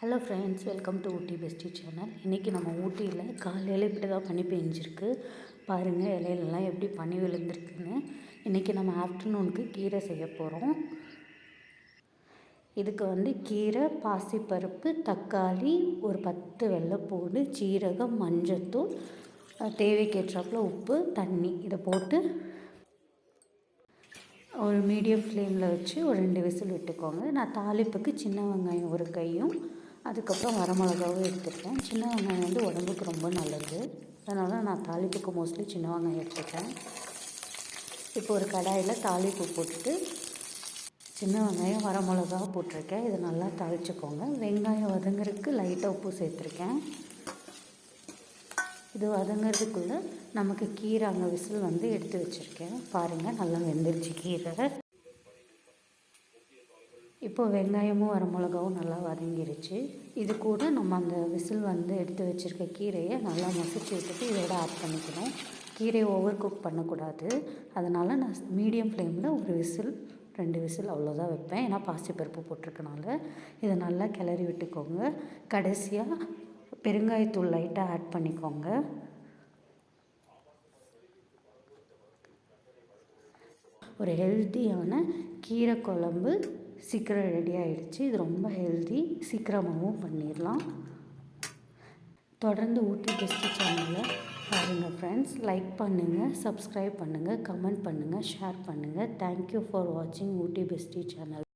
Hello friends welcome to Ooty bestie channel இன்றைக்கி நம்ம ஊட்டியில் காலையில் இப்படி தான் பனி பெஞ்சிருக்கு. பாருங்கள் இலையிலலாம் எப்படி பனி விழுந்திருக்குன்னு. இன்றைக்கி நம்ம ஆஃப்டர்நூனுக்கு கீரை செய்ய போகிறோம் இதுக்கு வந்து கீரை பாசிப்பருப்பு தக்காளி ஒரு பத்து வெள்ளைப்பூடு சீரகம் மஞ்சத்தூள் தேவைக்கேற்றாப்புல உப்பு தண்ணி இதை போட்டு ஒரு மீடியம் ஃப்ளேமில் வச்சு ஒரு ரெண்டு விசில் விட்டுக்கோங்க. நான் தாளிப்புக்கு சின்ன வெங்காயம் ஒரு கையும் அதுக்கப்புறம் வரமிளகாவும் எடுத்துருக்கேன் சின்ன வெங்காயம் வந்து உடம்புக்கு ரொம்ப நல்லது. அதனால் நான் தாளிப்புக்கு மோஸ்ட்லி சின்ன வெங்காயம் எடுத்துட்டேன் இப்போ ஒரு கடாயில் தாளிப்பு போட்டுட்டு சின்ன வெங்காயம் வரமிளகா போட்டிருக்கேன். இதை நல்லா தாளிச்சுக்கோங்க. வெங்காயம் வதங்குறதுக்கு லைட்டாக உப்பு சேர்த்துருக்கேன். இது வதங்குறதுக்குள்ளே நமக்கு கீரை அங்கே விசில் வந்து எடுத்து வச்சுருக்கேன். பாருங்கள் நல்லா வெந்துருச்சு கீரை. இப்போ வெங்காயமும் வரமிளகாவும் நல்லா வதங்கிருச்சு. இது கூட நம்ம அந்த விசில் வந்து எடுத்து வச்சுருக்க கீரையை நல்லா மசிச்சு விட்டுட்டு இதோட ஆட் பண்ணிக்கணும். கீரையை ஓவர் குக் பண்ணக்கூடாது. அதனால் நான் மீடியம் ஃப்ளேமில் ஒரு விசில் ரெண்டு விசில் அவ்வளோதான் வைப்பேன். ஏன்னா பாசிப்பருப்பு போட்டிருக்கனால. இதை நல்லா கிளறி விட்டுக்கோங்க. கடைசியாக பெருங்காயத்தூள் லைட்டாக ஆட் பண்ணிக்கோங்க. ஒரு ஹெல்த்தியான கீரை குழம்பு சீக்கிரம் ரெடி ஆகிடுச்சு இது ரொம்ப ஹெல்தி சீக்கிரமாகவும் பண்ணிடலாம். தொடர்ந்து ஊட்டி பெஸ்ட்டு சேனலை பாருங்கள் ஃப்ரெண்ட்ஸ் லைக் பண்ணுங்கள் சப்ஸ்கிரைப் பண்ணுங்கள் கமெண்ட் பண்ணுங்கள் ஷேர் பண்ணுங்கள் தேங்க்யூ ஃபார் வாட்சிங் ஊட்டி பெஸ்டி சேனல்